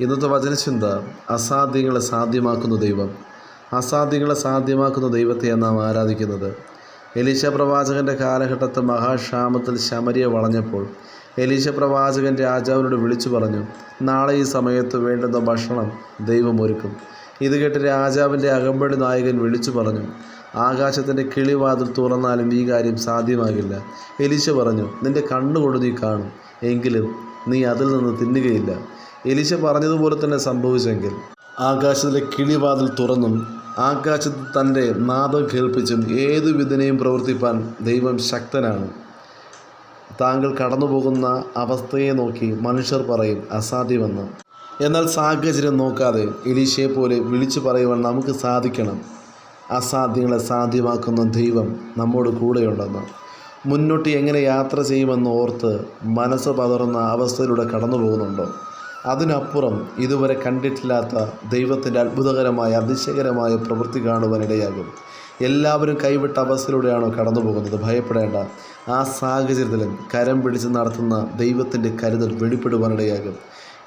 ഇന്നത്തെ വചനചിന്ത അസാധ്യങ്ങളെ സാധ്യമാക്കുന്ന ദൈവം. അസാധ്യങ്ങളെ സാധ്യമാക്കുന്ന ദൈവത്തെയാണ് നാം ആരാധിക്കുന്നത്? എലീശ പ്രവാചകന്റെ കാലഘട്ടത്ത് മഹാക്ഷാമത്തിൽ ശമരിയ വളഞ്ഞപ്പോൾ എലീശ പ്രവാചകൻ രാജാവിനോട് വിളിച്ചു പറഞ്ഞു നാളെ ഈ സമയത്ത് വേണ്ടുന്ന ഭക്ഷണം ദൈവം ഒരുക്കും. ഇത് കേട്ട് രാജാവിന്റെ അകമ്പടി നായകൻ വിളിച്ചു പറഞ്ഞു ആകാശത്തിന്റെ കിളിവാതിൽ തുറന്നാലും ഈ കാര്യം സാധ്യമാകില്ല. എലീശ പറഞ്ഞു നിന്റെ കണ്ണുകൊണ്ട് നീ കാണും എങ്കിലും നീ അതിൽ നിന്ന് തിന്നുകയില്ല. എലീശ പറഞ്ഞതുപോലെ തന്നെ സംഭവിച്ചെങ്കിൽ ആകാശത്തിലെ കിളിവാതിൽ തുറന്നും ആകാശത്ത് തന്റെ നാദം കേൾപ്പിച്ചും ഏതു വിധനെയും പ്രവർത്തിപ്പാൻ ദൈവം ശക്തനാണ്. താങ്കൾ കടന്നു പോകുന്ന അവസ്ഥയെ നോക്കി മനുഷ്യർ പറയും അസാധ്യമെന്ന്. എന്നാൽ സാഹചര്യം നോക്കാതെ എലീശയെ പോലെ വിളിച്ചു പറയുവാൻ നമുക്ക് സാധിക്കണം. അസാധ്യങ്ങളെ സാധ്യമാക്കുന്ന ദൈവം നമ്മോട് കൂടെയുണ്ടെന്ന്. മുന്നോട്ട് എങ്ങനെ യാത്ര ചെയ്യുമെന്ന് ഓർത്ത് മനസ്സ് പതറുന്ന അവസ്ഥയിലൂടെ കടന്നു പോകുന്നുണ്ടോ അതിനപ്പുറം ഇതുവരെ കണ്ടിട്ടില്ലാത്ത ദൈവത്തിന്റെ അത്ഭുതകരമായ അതിശയകരമായ പ്രവൃത്തി കാണുവാനിടയാകും എല്ലാവരും കൈവിട്ട അവസ്ഥയിലൂടെയാണോ കടന്നു പോകുന്നത് ഭയപ്പെടേണ്ട. ആ സാഹചര്യത്തിലും കരം പിടിച്ച് നടത്തുന്ന ദൈവത്തിന്റെ കരുതൽ വെളിപ്പെടുവാനിടയാകും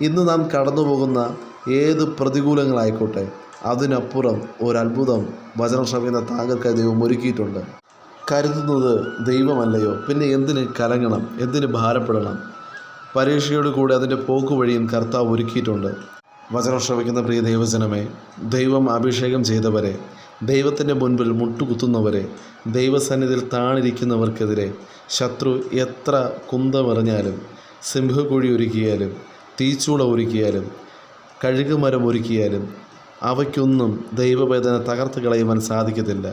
ഇന്ന് നാം കടന്നു പോകുന്ന ഏത് പ്രതികൂലങ്ങളായിക്കോട്ടെ അതിനപ്പുറം ഒരത്ഭുതം വചനം ശ്രമിക്കുന്ന താങ്കൾക്കായി ദൈവം ഒരുക്കിയിട്ടുണ്ട്. കരുതുന്നത് ദൈവമല്ലയോ? പിന്നെ എന്തിന് കലങ്ങണം? എന്തിന് ഭാരപ്പെടണം? പരീക്ഷയോട് കൂടെ അതിന്റെ പോക്ക് വഴിയും കർത്താവ് ഒരുക്കിയിട്ടുണ്ട്. വചനം ശ്രമിക്കുന്ന പ്രിയ ദൈവജനമേ ദൈവം അഭിഷേകം ചെയ്തവരെ ദൈവത്തിന്റെ മുൻപിൽ മുട്ടുകുത്തുന്നവരെ ദൈവസന്നിധിയിൽ താണിരിക്കുന്നവർക്കെതിരെ ശത്രു എത്ര കുന്തമെറിഞ്ഞാലും സിംഹക്കുഴി ഒരുക്കിയാലും തീച്ചൂള ഒരുക്കിയാലും കഴുകുമരം ഒരുക്കിയാലും അവയ്ക്കൊന്നും ദൈവവേദന തകർത്ത് കളയുവാൻ സാധിക്കത്തില്ല.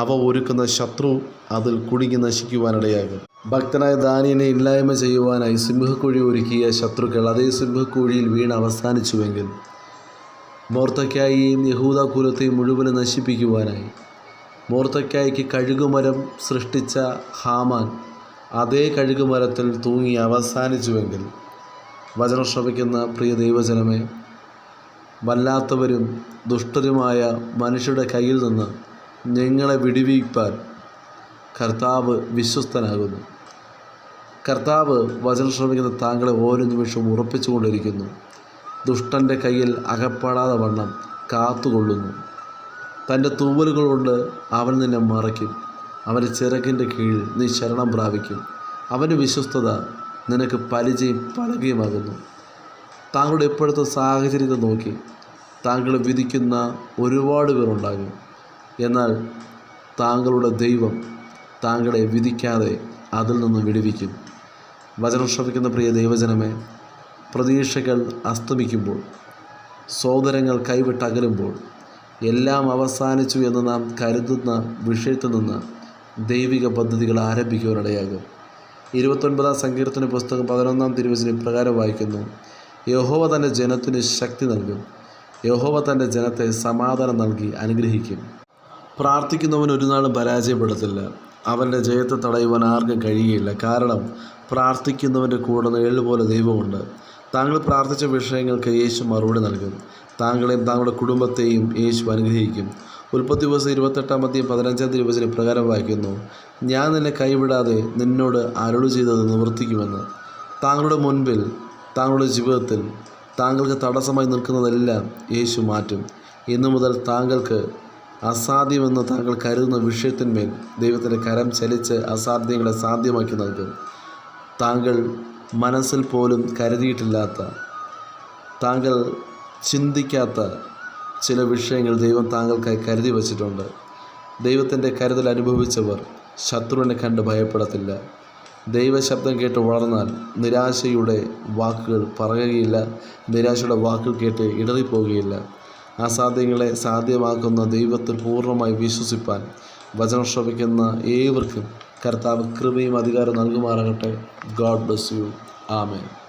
അവ ഒരുക്കുന്ന ശത്രു അതിൽ കുടുങ്ങി നശിക്കുവാനിടയാകും. ഭക്തനായ ദാനിയനെ ഇല്ലായ്മ ചെയ്യുവാനായി സിംഹക്കുഴി ഒരുക്കിയ ശത്രുക്കൾ അതേ സിംഹക്കുഴിയിൽ വീണ് അവസാനിച്ചുവെങ്കിൽ മോർത്തക്കായിയും യഹൂദ കുലത്തെയും മുഴുവനെ നശിപ്പിക്കുവാനായി. മോർത്തക്കായ്ക്ക് കഴുകുമരം സൃഷ്ടിച്ച ഹാമാൻ അതേ കഴുകുമരത്തിൽ തൂങ്ങി അവസാനിച്ചുവെങ്കിൽ വചനം ശ്രമിക്കുന്ന പ്രിയ ദൈവജനമേ വല്ലാത്തവരും ദുഷ്ടരുമായ മനുഷ്യരുടെ കയ്യിൽ നിന്ന് ഞങ്ങളെ വിടുവിപ്പാൻ കർത്താവ് വിശ്വസ്തനാകുന്നു. കർത്താവ് വചനം ശ്രമിക്കുന്ന താങ്കളെ ഓരോ നിമിഷവും ഉറപ്പിച്ചുകൊണ്ടിരിക്കുന്നു. ദുഷ്ടന്റെ കയ്യിൽ അകപ്പെടാതെ വണ്ണം കാത്തുകൊള്ളുന്നു. തന്റെ തൂവലുകൾ കൊണ്ട് അവൻ നിന്നെ മറയ്ക്കും. അവന്റെ ചിറകിന്റെ കീഴിൽ നീ ശരണം പ്രാപിക്കും. അവന്റെ വിശ്വസ്തത നിനക്ക് പരിചയം പലകയുമാകുന്നു. താങ്കളുടെ ഇപ്പോഴത്തെ സാഹചര്യത്തെ നോക്കി താങ്കൾ വിധിക്കുന്ന ഒരുപാട് പേരുണ്ടാകും. എന്നാൽ താങ്കളുടെ ദൈവം താങ്കളെ വിധിക്കാതെ അതിൽ നിന്ന് വിടുവിക്കും. വചനം ശ്രമിക്കുന്ന പ്രിയ ദൈവജനമേ പ്രതീക്ഷകൾ അസ്തമിക്കുമ്പോൾ സോദരങ്ങൾ കൈവിട്ടകലുമ്പോൾ എല്ലാം അവസാനിച്ചു എന്ന് നാം കരുതുന്ന വിഷയത്തിൽ നിന്ന് ദൈവിക പദ്ധതികൾ ആരംഭിക്കുവാനിടയാകും. ഇരുപത്തൊൻപതാം സങ്കീർത്തന പുസ്തകം പതിനൊന്നാം തിരുവചനം പ്രകാരം വായിക്കുന്നു. യഹോവ തന്റെ ജനത്തിന് ശക്തി നൽകും. യഹോവ തന്റെ ജനത്തെ സമാധാനം നൽകി അനുഗ്രഹിക്കും. പ്രാർത്ഥിക്കുന്നവൻ ഒരു നാളും പരാജയപ്പെടത്തില്ല. അവന്റെ ജയത്തെ തടയുവാൻ ആർക്കും കഴിയുകയില്ല. കാരണം പ്രാർത്ഥിക്കുന്നവന്റെ കൂടെ നിഴൽ പോലെ ദൈവമുണ്ട്. താങ്കൾ പ്രാർത്ഥിച്ച വിഷയങ്ങൾക്ക് യേശു മറുപടി നൽകും. താങ്കളെയും താങ്കളുടെ കുടുംബത്തെയും യേശു അനുഗ്രഹിക്കും. ഉൽപ്പത്തി ദിവസം ഇരുപത്തെട്ടാം മധ്യം പതിനഞ്ചാം തിരുവചനം പ്രകാരം വായിക്കുന്നു. ഞാൻ നിന്നെ കൈവിടാതെ നിന്നോട് അരുളു ചെയ്തത് നിവർത്തിക്കുമെന്ന്. താങ്കളുടെ മുൻപിൽ താങ്കളുടെ ജീവിതത്തിൽ താങ്കൾക്ക് തടസ്സമായി നിൽക്കുന്നതെല്ലാം യേശു മാറ്റും. ഇന്നു മുതൽ താങ്കൾക്ക് അസാധ്യമെന്ന് താങ്കൾ കരുതുന്ന വിഷയത്തിന്മേൽ ദൈവത്തിന്റെ കരം ചലിച്ച് അസാധ്യങ്ങളെ സാധ്യമാക്കി നൽകും. താങ്കൾ മനസ്സിൽ പോലും കരുതിയിട്ടില്ലാത്ത താങ്കൾ ചിന്തിക്കാത്ത ചില വിഷയങ്ങൾ ദൈവം താങ്കൾക്കായി കരുതി വച്ചിട്ടുണ്ട്. ദൈവത്തിന്റെ കരുതൽ അനുഭവിച്ചവർ ശത്രുവിനെ കണ്ട് ഭയപ്പെടത്തില്ല. ദൈവശബ്ദം കേട്ട് വളർന്നാൽ നിരാശയുടെ വാക്കുകൾ പറയുകയില്ല. നിരാശയുടെ വാക്കുകൾ കേട്ട് ഇടറിപ്പോവുകയില്ല അസാധ്യങ്ങളെ സാധ്യമാക്കുന്ന ദൈവത്തിൽ പൂർണമായി വിശ്വസിപ്പാൻ വചനം ശ്രമിക്കുന്ന ഏവർക്കും കർത്താവ് കൃപയും അധികാരം നൽകുമാറാകട്ടെ. God bless you amen